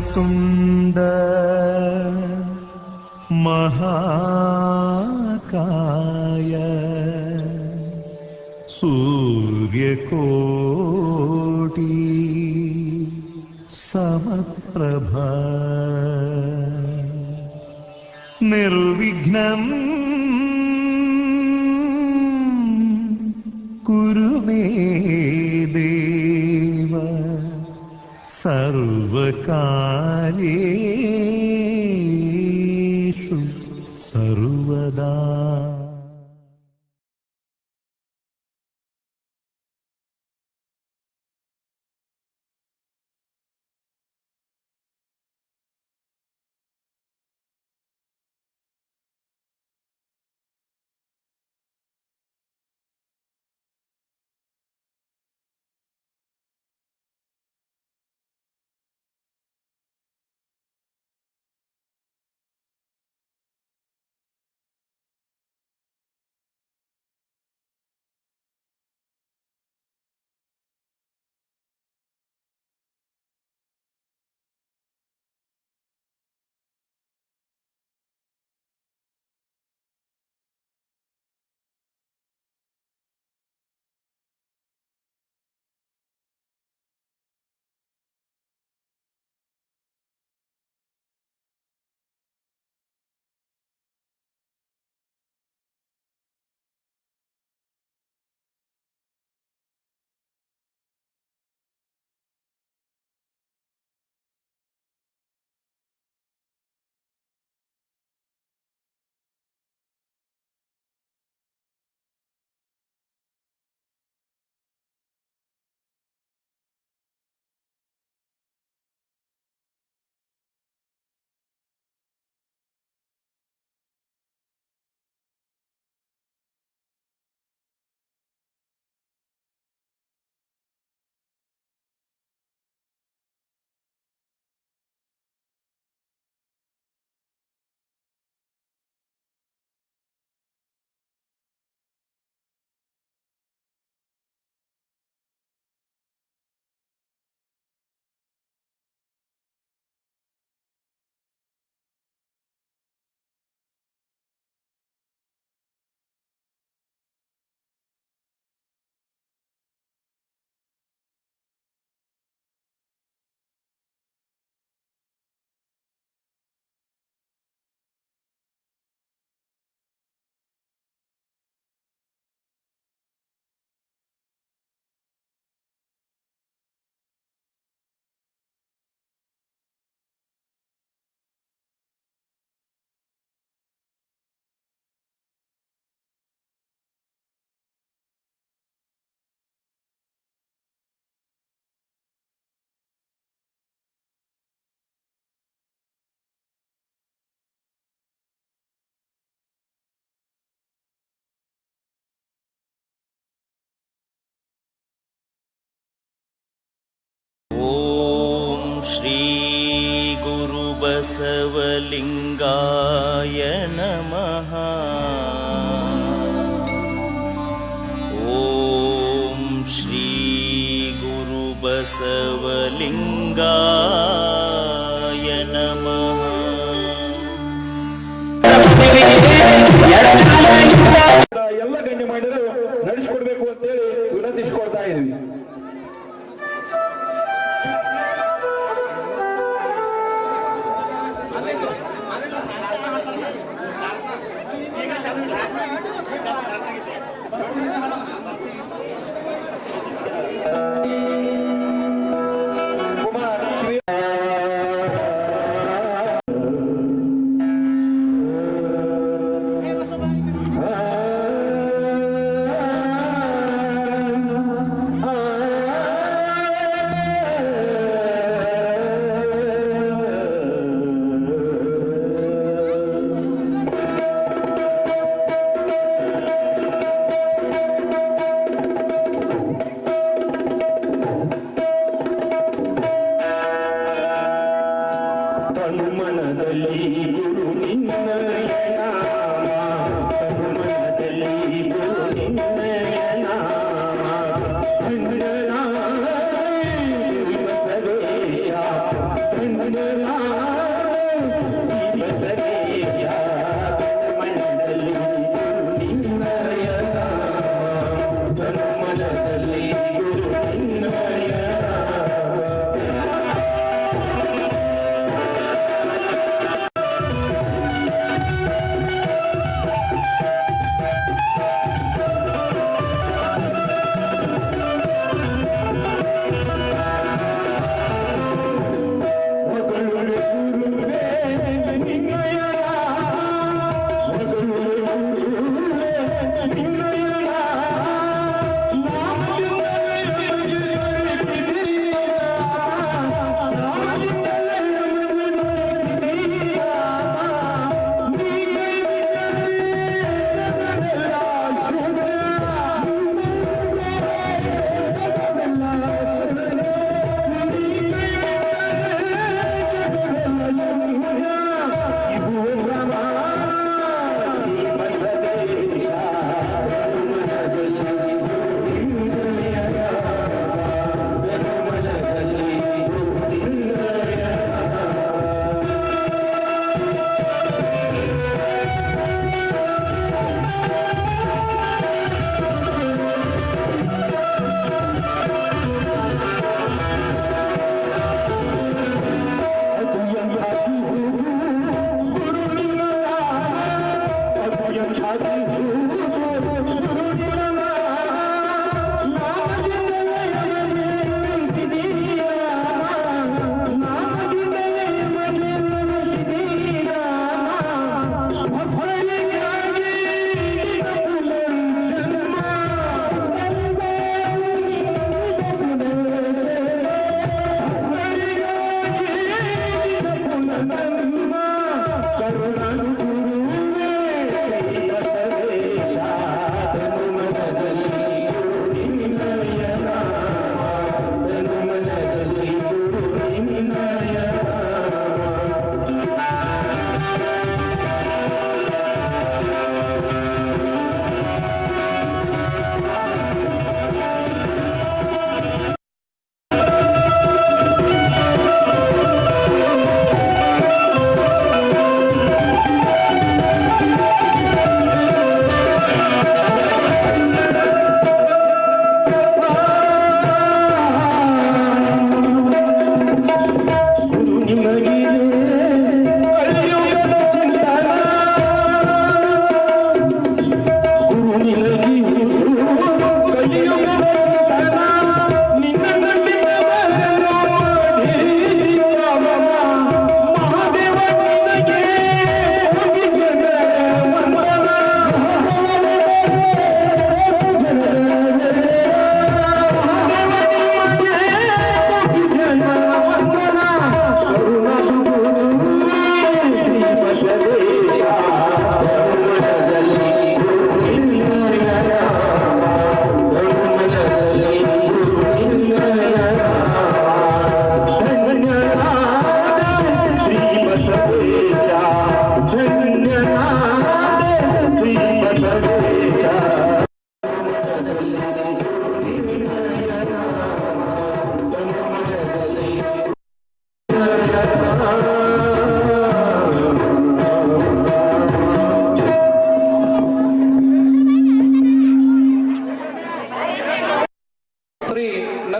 ലോകത്തുണ്ട് മഹാകായ സൂര്യകോടി സമപ്രഭ. നിർവിഘ്നം സർവകാലേഷു സർവദാ श्रीगुरुबसवलिङ्गाय नमः ॐ श्रीगुरुबसवलिङ्गाय नमः ಎಲ್ಲ ಗಣ್ಯ ಮಾಡಿದ್ರು ನಡೆಸಿಕೊಡ್ಬೇಕು ಅಂತೇಳಿ ವಿನಂತಿಸಿಕೊಳ್ತಾ ಇದ್ವಿ Thank you.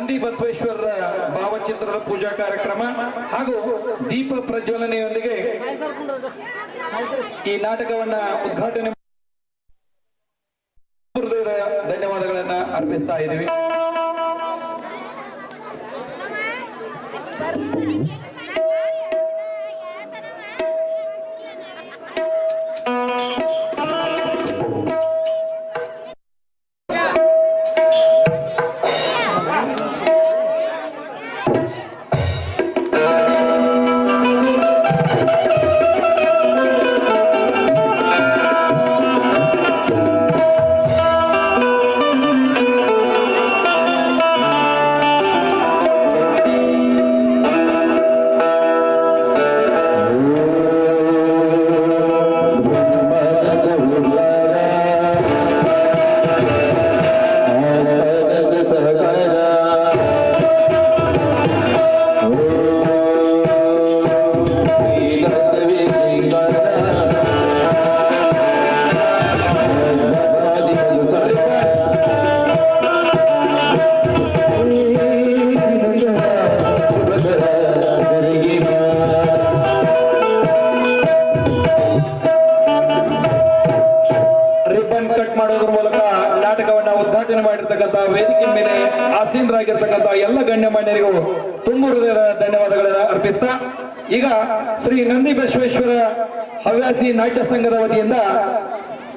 ನಂದಿ ಬಸವೇಶ್ವರರ ಭಾವಚಿತ್ರದ ಪೂಜಾ ಕಾರ್ಯಕ್ರಮ ಹಾಗೂ ದೀಪ ಪ್ರಜ್ವಲನೆಯೊಂದಿಗೆ ಈ ನಾಟಕವನ್ನ ಉದ್ಘಾಟನೆ ಧನ್ಯವಾದಗಳನ್ನ ಅರ್ಪಿಸ್ತಾ ಇದ್ದೀವಿ. ಆಸೀನರಾಗಿರ್ತಕ್ಕಂಥ ಎಲ್ಲ ಗಣ್ಯಮಾನ್ಯರಿಗೂ ತುಂಬ ಹೃದಯದ ಧನ್ಯವಾದಗಳನ್ನು ಅರ್ಪಿಸ್ತಾ, ಈಗ ಶ್ರೀ ನಂದಿ ಬಸವೇಶ್ವರ ಹವ್ಯಾಸಿ ನಾಟ್ಯ ಸಂಘದ ವತಿಯಿಂದ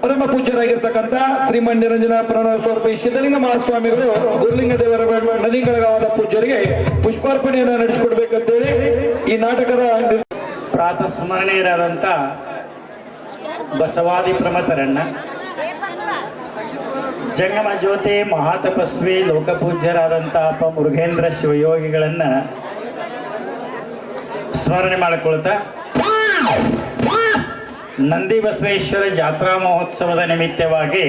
ಪರಮ ಪೂಜ್ಯರಾಗಿರ್ತಕ್ಕಂಥ ಶ್ರೀಮನ್ ನಿರಂಜನ ಪ್ರಣವ ಸ್ವರೂಪಿ ಸಿದ್ಧಲಿಂಗ ಮಹಾಸ್ವಾಮಿಗಳು ಗುರುಲಿಂಗ ದೇವರ ನದಿಗಳಗಾವದ ಪೂಜ್ಯರಿಗೆ ಪುಷ್ಪಾರ್ಪಣೆಯನ್ನು ನಡೆಸಿಕೊಡ್ಬೇಕಂತೇಳಿ ಈ ನಾಟಕದ ಪ್ರಾತ ಸ್ಮರಣೀಯರಾದಂಥ ಬಸವಾದಿ ಪ್ರಮಥರನ್ನ ಜಂಗಮ ಜ್ಯೋತಿ ಮಹಾತಪಸ್ವಿ ಲೋಕಪೂಜ್ಯರಾದಂಥ ಅಪ್ಪ ಮುರುಘೇಂದ್ರ ಶಿವಯೋಗಿಗಳನ್ನ ಸ್ಮರಣೆ ಮಾಡಿಕೊಳ್ತಾ, ನಂದಿ ಬಸವೇಶ್ವರ ಜಾತ್ರಾ ಮಹೋತ್ಸವದ ನಿಮಿತ್ತವಾಗಿ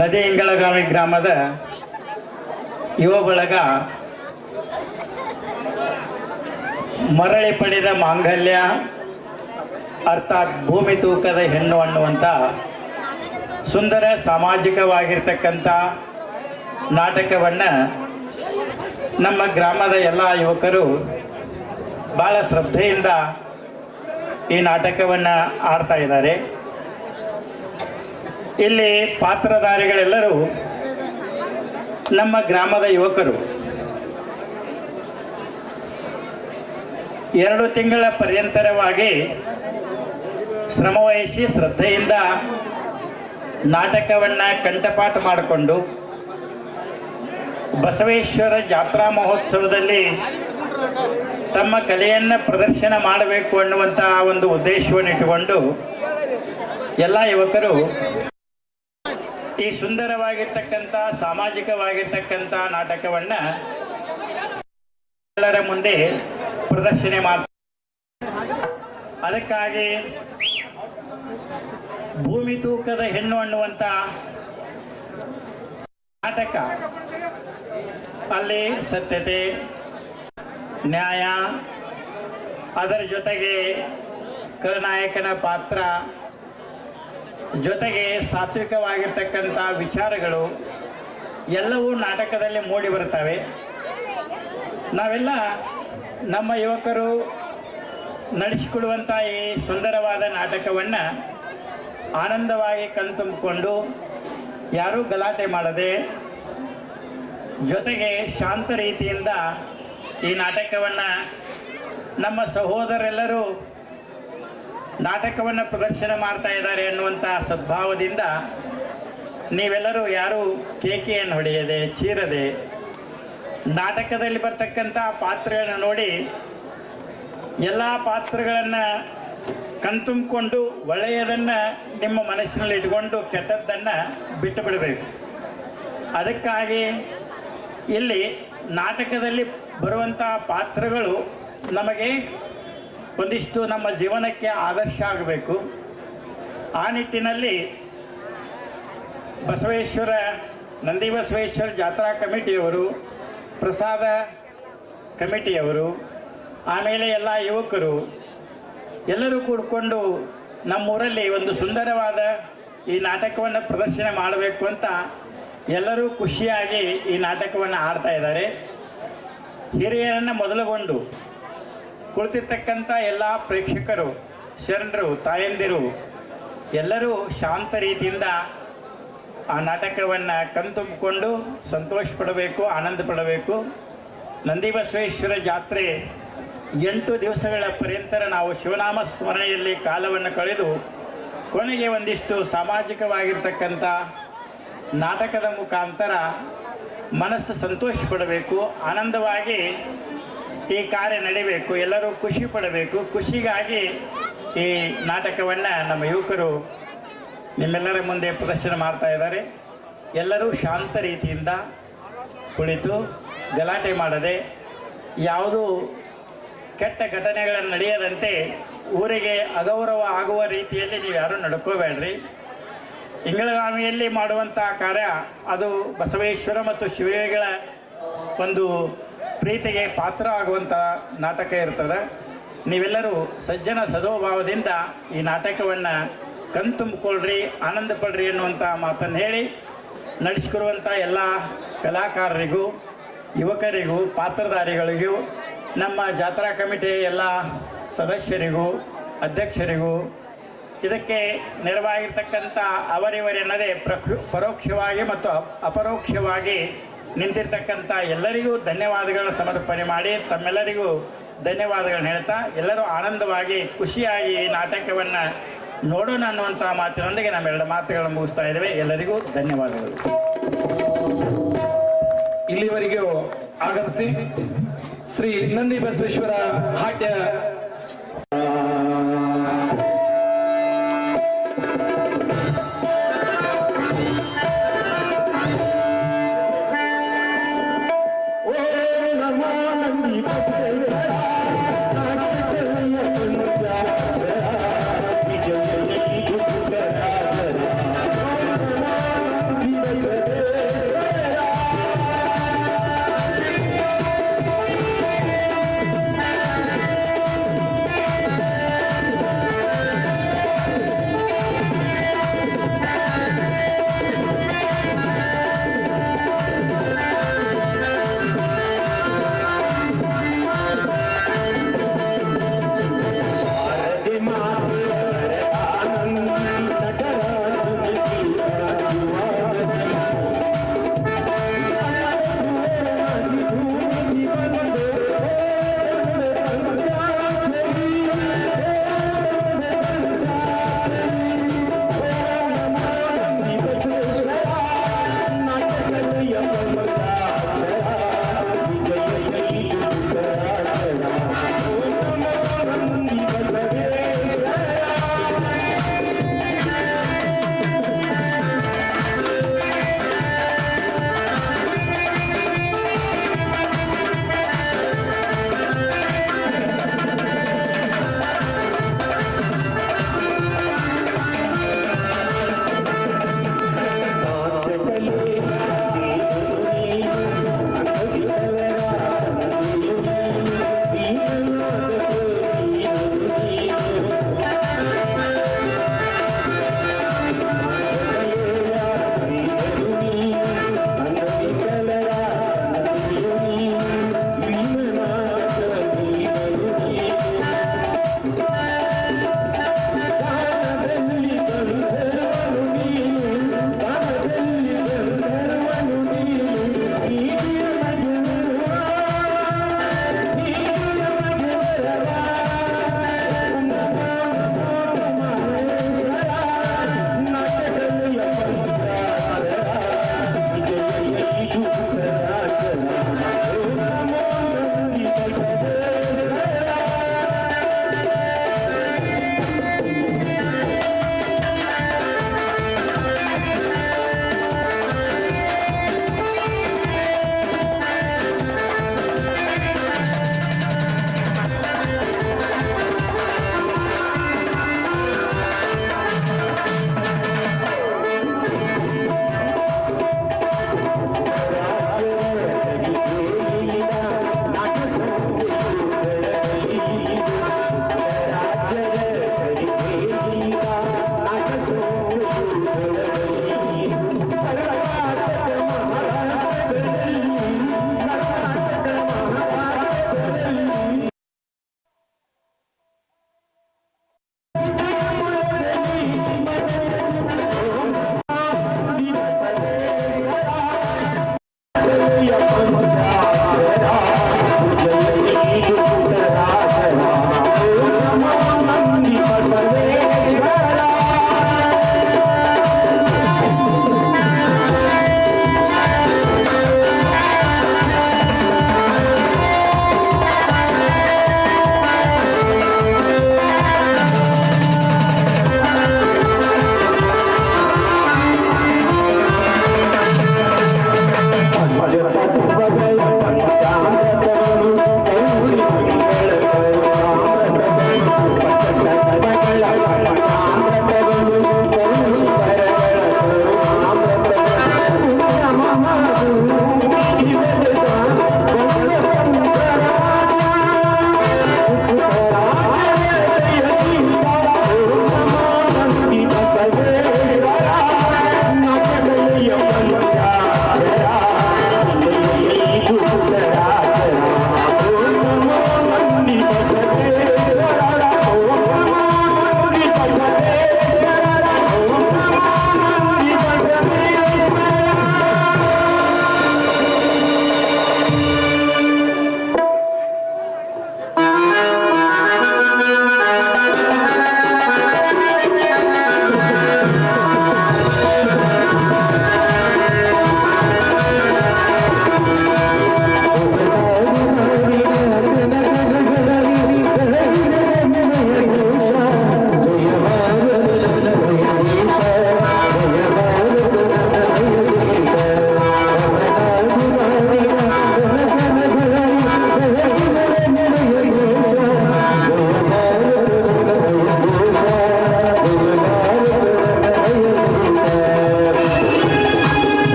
ನದಿ ಇಂಗಳಗಾವಿ ಗ್ರಾಮದ ಯುವ ಬಳಗ ಮರಳಿ ಪಡೆದ ಮಾಂಗಲ್ಯ, ಅರ್ಥಾತ್ ಭೂಮಿ ತೂಕದ ಹೆಣ್ಣು ಅನ್ನುವಂಥ ಸುಂದರ ಸಾಮಾಜಿಕವಾಗಿರ್ತಕ್ಕಂಥ ನಾಟಕವನ್ನು ನಮ್ಮ ಗ್ರಾಮದ ಎಲ್ಲ ಯುವಕರು ಭಾಳ ಶ್ರದ್ಧೆಯಿಂದ ಈ ನಾಟಕವನ್ನು ಆಡ್ತಾ ಇದ್ದಾರೆ. ಇಲ್ಲಿ ಪಾತ್ರಧಾರಿಗಳೆಲ್ಲರೂ ನಮ್ಮ ಗ್ರಾಮದ ಯುವಕರು. ಎರಡು ತಿಂಗಳ ಪರ್ಯಂತರವಾಗಿ ಶ್ರಮವಹಿಸಿ ಶ್ರದ್ಧೆಯಿಂದ ನಾಟಕವನ್ನು ಕಂಠಪಾಠ ಮಾಡಿಕೊಂಡು ಬಸವೇಶ್ವರ ಜಾತ್ರಾ ಮಹೋತ್ಸವದಲ್ಲಿ ತಮ್ಮ ಕಲೆಯನ್ನು ಪ್ರದರ್ಶನ ಮಾಡಬೇಕು ಅನ್ನುವಂತಹ ಒಂದು ಉದ್ದೇಶವನ್ನು ಇಟ್ಟುಕೊಂಡು ಎಲ್ಲ ಯುವಕರು ಈ ಸುಂದರವಾಗಿರ್ತಕ್ಕಂಥ, ಸಾಮಾಜಿಕವಾಗಿರ್ತಕ್ಕಂಥ ನಾಟಕವನ್ನ ಎಲ್ಲರ ಮುಂದೆ ಪ್ರದರ್ಶನ ಮಾಡ್ತಾರೆ ಅದಕ್ಕಾಗಿ ಭೂಮಿ ತೂಕದ ಹೆಣ್ಣು ಅನ್ನುವಂತ ನಾಟಕ. ಅಲ್ಲಿ ಸತ್ಯತೆ, ನ್ಯಾಯ, ಅದರ ಜೊತೆಗೆ ಖಳನಾಯಕನ ಪಾತ್ರ, ಜೊತೆಗೆ ಸಾತ್ವಿಕವಾಗಿರ್ತಕ್ಕಂಥ ವಿಚಾರಗಳು, ಎಲ್ಲವೂ ನಾಟಕದಲ್ಲಿ ಮೂಡಿ ಬರ್ತವೆ ನಾವೆಲ್ಲ ನಮ್ಮ ಯುವಕರು ನಡೆಸಿಕೊಡುವಂಥ ಈ ಸುಂದರವಾದ ನಾಟಕವನ್ನು ಆನಂದವಾಗಿ ಕಣ್ತುಂಬಿಕೊಂಡು ಯಾರೂ ಗಲಾಟೆ ಮಾಡದೆ ಜೊತೆಗೆ ಶಾಂತ ರೀತಿಯಿಂದ ಈ ನಾಟಕವನ್ನು ನಮ್ಮ ಸಹೋದರೆಲ್ಲರೂ ನಾಟಕವನ್ನು ಪ್ರದರ್ಶನ ಮಾಡ್ತಾ ಇದ್ದಾರೆ ಅನ್ನುವಂಥ ಸದ್ಭಾವದಿಂದ ನೀವೆಲ್ಲರೂ ಯಾರೂ ಕೇಕೆಯನ್ನು ಹೊಡೆಯದೆ, ಚೀರದೆ, ನಾಟಕದಲ್ಲಿ ಬರ್ತಕ್ಕಂಥ ಪಾತ್ರಗಳನ್ನು ನೋಡಿ ಎಲ್ಲ ಪಾತ್ರಗಳನ್ನು ಕಣ್ತುಂಬಿಕೊಂಡು ಒಳ್ಳೆಯದನ್ನ ನಿಮ್ಮ ಮನಸ್ಸಿನಲ್ಲಿ ಇಟ್ಕೊಂಡು ಕೆಟ್ಟದ್ದನ್ನು ಬಿಟ್ಟು ಬಿಡಬೇಕು. ಅದಕ್ಕಾಗಿ ಇಲ್ಲಿ ನಾಟಕದಲ್ಲಿ ಬರುವಂತಹ ಪಾತ್ರಗಳು ನಮಗೆ ಒಂದಿಷ್ಟು ನಮ್ಮ ಜೀವನಕ್ಕೆ ಆದರ್ಶ ಆಗಬೇಕು. ಆ ನಿಟ್ಟಿನಲ್ಲಿ ಬಸವೇಶ್ವರ ನಂದಿ ಬಸವೇಶ್ವರ ಜಾತ್ರಾ ಕಮಿಟಿಯವರು, ಪ್ರಸಾದ ಕಮಿಟಿಯವರು, ಆಮೇಲೆ ಎಲ್ಲ ಯುವಕರು ಎಲ್ಲರೂ ಕೂಡಿಕೊಂಡು ನಮ್ಮೂರಲ್ಲಿ ಒಂದು ಸುಂದರವಾದ ಈ ನಾಟಕವನ್ನು ಪ್ರದರ್ಶನ ಮಾಡಬೇಕು ಅಂತ ಎಲ್ಲರೂ ಖುಷಿಯಾಗಿ ಈ ನಾಟಕವನ್ನು ಆಡ್ತಾ ಇದ್ದಾರೆ. ಹಿರಿಯರನ್ನು ಮೊದಲುಗೊಂಡು ಕುಳಿತಿರ್ತಕ್ಕಂಥ ಎಲ್ಲ ಪ್ರೇಕ್ಷಕರು, ಶರಣರು, ತಾಯಂದಿರು, ಎಲ್ಲರೂ ಶಾಂತ ರೀತಿಯಿಂದ ಆ ನಾಟಕವನ್ನು ಕಣ್ತುಂಬಿಕೊಂಡು ಸಂತೋಷ ಪಡಬೇಕು ಆನಂದ ಪಡಬೇಕು ನಂದಿಬಸವೇಶ್ವರ ಜಾತ್ರೆ ಎಂಟು ದಿವಸಗಳ ಪರ್ಯಂತರ ನಾವು ಶಿವನಾಮ ಸ್ಮರಣೆಯಲ್ಲಿ ಕಾಲವನ್ನು ಕಳೆದು ಕೊನೆಗೆ ಒಂದಿಷ್ಟು ಸಾಮಾಜಿಕವಾಗಿರ್ತಕ್ಕಂಥ ನಾಟಕದ ಮುಖಾಂತರ ಮನಸ್ಸು ಸಂತೋಷ ಪಡಬೇಕು, ಆನಂದವಾಗಿ ಈ ಕಾರ್ಯ ನಡಿಬೇಕು, ಎಲ್ಲರೂ ಖುಷಿ ಪಡಬೇಕು. ಖುಷಿಗಾಗಿ ಈ ನಾಟಕವನ್ನು ನಮ್ಮ ಯುವಕರು ನಿಮ್ಮೆಲ್ಲರ ಮುಂದೆ ಪ್ರದರ್ಶನ ಮಾಡ್ತಾ ಇದ್ದಾರೆ. ಎಲ್ಲರೂ ಶಾಂತ ರೀತಿಯಿಂದ ಕುಳಿತು ಗಲಾಟೆ ಮಾಡದೆ, ಯಾವುದೂ ಕೆಟ್ಟ ಘಟನೆಗಳ ನಡೆಯದಂತೆ ಊರಿಗೆ ಅಗೌರವ ಆಗುವ ರೀತಿಯಲ್ಲಿ ನೀವು ಯಾರೂ ನಡ್ಕೋಬೇಡ್ರಿ. ಇಂಗಳಗಾಮಿಯಲ್ಲಿ ಮಾಡುವಂಥ ಕಾರ್ಯ ಅದು ಬಸವೇಶ್ವರ ಮತ್ತು ಶಿವಗಳ ಒಂದು ಪ್ರೀತಿಗೆ ಪಾತ್ರ ಆಗುವಂಥ ನಾಟಕ ಇರ್ತದೆ. ನೀವೆಲ್ಲರೂ ಸಜ್ಜನ ಸದೋಭಾವದಿಂದ ಈ ನಾಟಕವನ್ನು ಕಣ್ತುಂಬಿಕೊಳ್ಳ್ರಿ ಆನಂದ ಪಡ್ರಿ ಅನ್ನುವಂಥ ಮಾತನ್ನು ಹೇಳಿ ನಡೆಸಿಕೊಡುವಂಥ ಎಲ್ಲ ಕಲಾಕಾರರಿಗೂ, ಯುವಕರಿಗೂ, ಪಾತ್ರಧಾರಿಗಳಿಗೂ ನಮ್ಮ ಜಾತ್ರಾ ಕಮಿಟಿ ಎಲ್ಲ ಸದಸ್ಯರಿಗೂ, ಅಧ್ಯಕ್ಷರಿಗೂ ಇದಕ್ಕೆ ನೆರವಾಗಿರ್ತಕ್ಕಂಥ ಅವರಿವರೆನ್ನದೇ ಪ್ರಕೃ ಪರೋಕ್ಷವಾಗಿ ಮತ್ತು ಅಪ್- ಅಪರೋಕ್ಷವಾಗಿ ನಿಂತಿರ್ತಕ್ಕಂಥ ಎಲ್ಲರಿಗೂ ಧನ್ಯವಾದಗಳನ್ನು ಸಮರ್ಪಣೆ ಮಾಡಿ, ತಮ್ಮೆಲ್ಲರಿಗೂ ಧನ್ಯವಾದಗಳನ್ನು ಹೇಳ್ತಾ, ಎಲ್ಲರೂ ಆನಂದವಾಗಿ, ಖುಷಿಯಾಗಿ ಈ ನಾಟಕವನ್ನು ನೋಡೋಣ ಅನ್ನುವಂಥ ಮಾತಿನೊಂದಿಗೆ ನಮ್ಮೆರಡು ಮಾತುಗಳನ್ನು ಮುಗಿಸ್ತಾ ಇದ್ದೇವೆ. ಎಲ್ಲರಿಗೂ ಧನ್ಯವಾದಗಳು. ಇಲ್ಲಿವರೆಗೂ ಆಗಮಿಸಿ. ಶ್ರೀ ನಂದಿ ಬಸವೇಶ್ವರ ಹಾಟ್ಯ